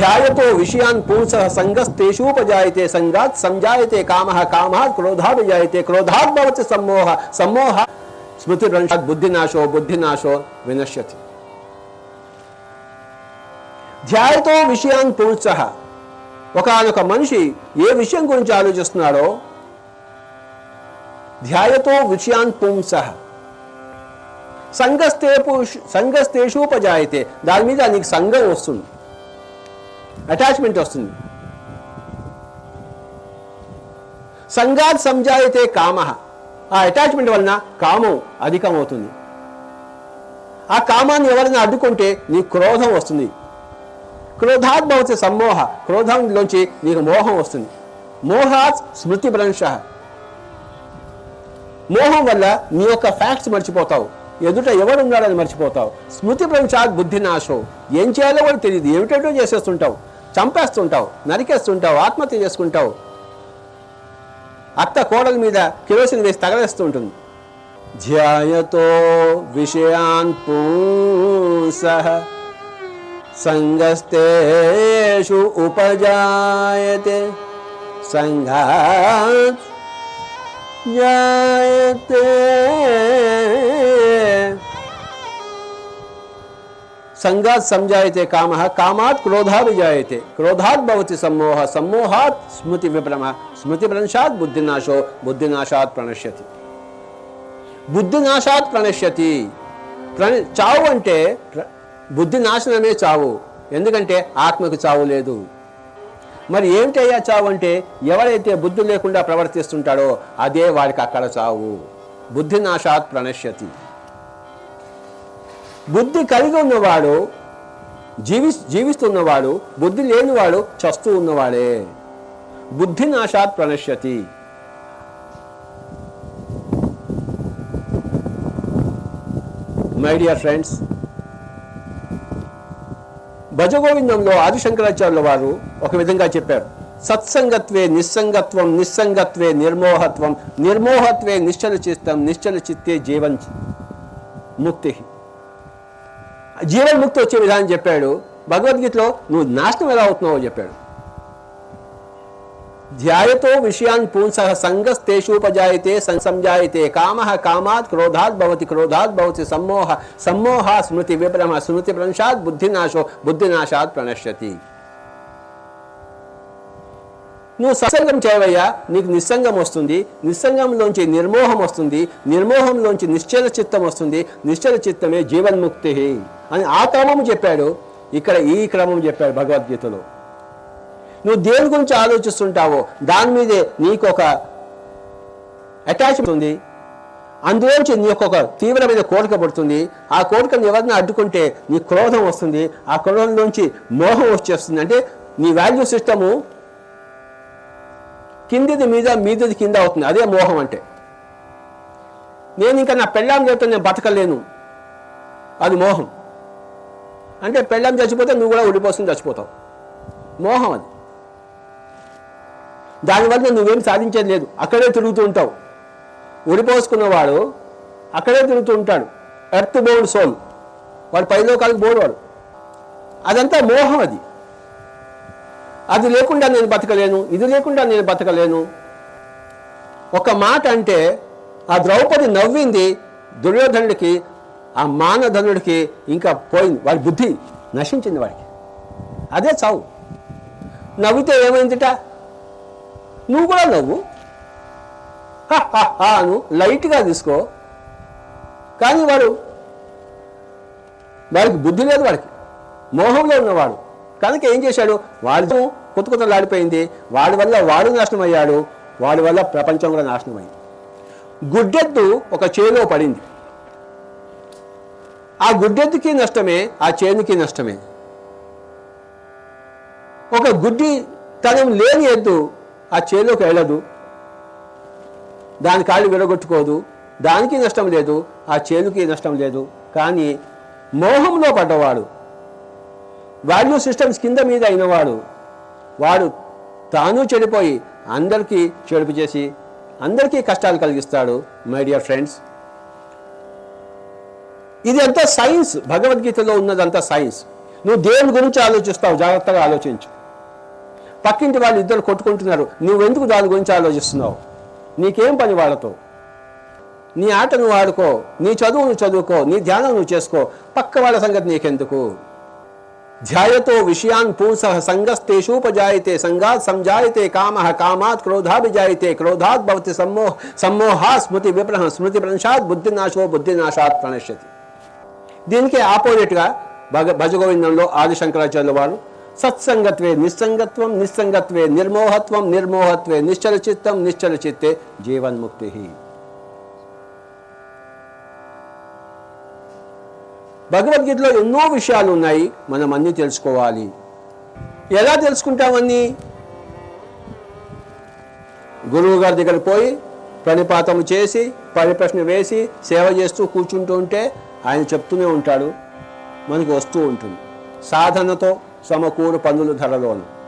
ధ్యాయతో విషయాన్ పుంస సంగస్తేషూపజాయతే సంగాత్ సంజాయతే కామ కామాత్ క్రోధాభిజాయతే క్రోధాత్ భవతి సమ్మోహ సమ్మోహ స్మృతి భ్రంశాత్ బుద్ధినాశో బుద్ధినాశో వినశ్యతి ధ్యాయతో విషయాన్ పుంస ఒకనొక మనిషి ఏ విషయం గురించి ఆలోచిస్తున్నాడో? ధ్యాయతో విషయాన్ పుంస। సంగస్తేపు సంగస్తేషూపజాయితే దాని మీద నీకు సంఘం వస్తుంది। అటాచ్మెంట్ వస్తుంది. సంఘాత్ సంజాయితే కామ. ఆ అటాచ్మెంట్ వలన కామం అధికమవుతుంది. ఆ కామాన్ని ఎవరైనా అడ్డుకుంటే నీ క్రోధం వస్తుంది. క్రోధాత్ భవతి సమ్మోహ క్రోధంలోంచి నీకు మోహం వస్తుంది. మోహాత్ స్మృతి భ్రంశ. మోహం వల్ల నీ యొక్క ఫ్యాక్ట్స్ మర్చిపోతావు. ఎదుట ఎవరున్నాడని మర్చిపోతావు. స్మృతి భ్రంశాత్ బుద్ధి నాశం ఏం చేయాలో కూడా తెలియదు. ఏమిటేటో చేసేస్తుంటావు. చంపేస్తుంటావు నరికేస్తుంటావు ఆత్మహత్య చేసుకుంటావు. అత్త కోడల మీద కిరోసిన్ వేసి తగలేస్తూ ఉంటుంది. ధ్యాయతో విషయాన్ పూస సంగస్తేషు ఉపజాయతే సంఘాత్ జాయతే సంఘాత్ సంజాయతే కామ కామాత్ క్రోధాత్ జాయతే క్రోధాత్ భవతి సమ్మోహ సమ్మోహాత్ స్మృతి విభ్రమ స్మృతి భ్రంశాత్ బుద్ధినాశో బుద్ధినాశాత్ ప్రణశ్యతి. బుద్ధినాశాత్ ప్రణశ్యతి. ప్రణ చావు అంటే బుద్ధి నాశనమే చావు. ఎందుకంటే ఆత్మకు చావు లేదు. మరి ఏమిటయ్యా చావు అంటే ఎవరైతే బుద్ధి లేకుండా ప్రవర్తిస్తుంటాడో అదే వాడికి అక్కడ చావు. బుద్ధి నాశాత్ ప్రణశ్యతి. బుద్ధి కలిగి ఉన్నవాడు జీవి జీవిస్తున్నవాడు బుద్ధి లేనివాడు చస్తూ ఉన్నవాడే. బుద్ధి నాశాత్ ప్రణశ్యతి. మై డియర్ ఫ్రెండ్స్ భజగోవిందంలో ఆదిశంకరాచార్యుల వారు ఒక విధంగా చెప్పారు. సత్సంగత్వే నిస్సంగత్వం నిస్సంగత్వే నిర్మోహత్వం నిర్మోహత్వే నిశ్చల చిత్తం నిశ్చల చిత్తే జీవన్ ముక్తి. జీవన్ముక్తి వచ్చే విధానం చెప్పాడు. భగవద్గీతలో నువ్వు నాశనం ఎలా అవుతున్నావో చెప్పాడు. ధ్యాయతో విషయాన్ పుంస సంగస్తేషూపజాయతే సంసంజాయితే కామ కామాత్ క్రోధాత్ భవతి క్రోధాత్ భవతి సమ్మోహ సమ్మోహ స్మృతి విభ్రమ స్మృతి భ్రంశాత్ బుద్ధినాశో బుద్ధినాశాత్ ప్రణశ్యతి. నువ్వు సత్సంగం చేయవయ్యా నీకు నిస్సంగం వస్తుంది. నిస్సంగంలోంచి నిర్మోహం వస్తుంది. నిర్మోహంలోంచి నిశ్చల చిత్తం వస్తుంది. నిశ్చల చిత్తమే జీవన్ముక్తి అని ఆ క్రమం చెప్పాడు. ఇక్కడ ఈ క్రమం చెప్పాడు భగవద్గీతలో. నువ్వు దేని గురించి ఆలోచిస్తుంటావో దాని మీదే నీకు ఒక అటాచ్మెంట్ ఉంది. అందులోంచి నీ ఒక తీవ్రమైన కోరిక పడుతుంది. ఆ కోరికను ఎవరిని అడ్డుకుంటే నీ క్రోధం వస్తుంది. ఆ క్రోధంలోంచి మోహం వచ్చేస్తుంది. అంటే నీ వాల్యూ సిస్టము కిందిది మీద మీదిది కింద అవుతుంది. అదే మోహం అంటే. నేను ఇంకా నా పెళ్ళాం చేత నేను బతకలేను. అది మోహం. అంటే పెళ్ళాం చచ్చిపోతే నువ్వు కూడా ఉడిపోస్తుంది చచ్చిపోతావు. మోహం అది. దానివల్ల నువ్వేం సాధించేది లేదు. అక్కడే తిరుగుతూ ఉంటావు. ఉడిపోసుకున్నవాడు అక్కడే తిరుగుతూ ఉంటాడు. Earth bound soul. వాడు పైలోకాలకు బోర్డు వాడు. అదంతా మోహం అది. అది లేకుండా నేను బతకలేను ఇది లేకుండా నేను బతకలేను. ఒక మాట అంటే ఆ ద్రౌపది నవ్వింది దుర్యోధనుడికి ఆ మానధనుడికి ఇంకా పోయింది. వాడి బుద్ధి నశించింది వాడికి. అదే చావు. నవ్వితే ఏమైందిట? నువ్వు కూడా నవ్వు. హ, హ, అను లైట్గా తీసుకో. కానీ వాడు వాడికి బుద్ధి లేదు వాడికి. మోహంలో ఉన్నవాడు. కనుక ఏం చేశాడు? వాడితో కొత్త కొత్తలాడిపోయింది వాడి వల్ల వాడు నాశనం అయ్యాడు వాడి వల్ల ప్రపంచం కూడా నాశనం అయింది గుడ్డెద్దు ఒక చేలో పడింది. ఆ గుడ్డెద్దుకి నష్టమే ఆ చేనుకి నష్టమే. ఒక గుడ్డి తనం లేని ఎద్దు ఆ చేలోకి వెళ్ళదు. దాని కాళ్ళు విడగొట్టుకోదు దానికి నష్టం లేదు ఆ చేనుకి నష్టం లేదు. కానీ మోహంలో పడ్డవాడు. వాల్యూ సిస్టమ్స్ కింద మీద అయినవాడు. వాడు తాను చెడిపోయి అందరికీ చెడుపు చేసి అందరికీ కష్టాలు కలిగిస్తాడు మై డియర్ ఫ్రెండ్స్ ఇది అంతా సైన్స్ భగవద్గీతలో ఉన్నదంతా సైన్స్ నువ్వు దేవుని గురించి ఆలోచిస్తావు జాగ్రత్తగా ఆలోచించు. పక్కింటి వాళ్ళు ఇద్దరు కొట్టుకుంటున్నారు నువ్వెందుకు దాని గురించి ఆలోచిస్తున్నావు? నీకేం పని వాళ్ళతో? నీ ఆట నువ్వు ఆడుకో నీ చదువు నువ్వు చదువుకో నీ ధ్యానం నువ్వు చేసుకో పక్క వాళ్ళ సంగతి నీకెందుకు? ధ్యాయతో విషయాన్ పూంస సంగస్తేషూపజాయితే సంగాత్ సంజాయితే కామ కామాత్ క్రోధాభిజాయితే క్రోధాత్ భవతి సమ్మోహ సమ్మోహా స్మృతి విప్రహ స్మృతి ప్రణశాత్ బుద్ధినాశో బుద్ధినాశాత్ ప్రణశ్యతి దీనికి ఆపోజిట్గా భగ భజగోవిందంలో ఆదిశంకరాచార్యుల వారు సత్సంగత్వే నిస్సంగత్వం నిస్సంగత్వే నిర్మోహత్వం నిర్మోహత్వే నిశ్చల చిత్తం నిశ్చల చిత్తే జీవన్ముక్తి. భగవద్గీతలో ఎన్నో విషయాలు ఉన్నాయి మనం అన్నీ తెలుసుకోవాలి. ఎలా తెలుసుకుంటామన్నీ? గురువు గారి దగ్గర పోయి ప్రణిపాతం చేసి పరిప్రశ్న వేసి సేవ చేస్తూ కూర్చుంటూ ఉంటే ఆయన చెప్తూనే ఉంటాడు. మనకి వస్తూ ఉంటుంది. సాధనతో సమకూరు పనులు ధరలోను.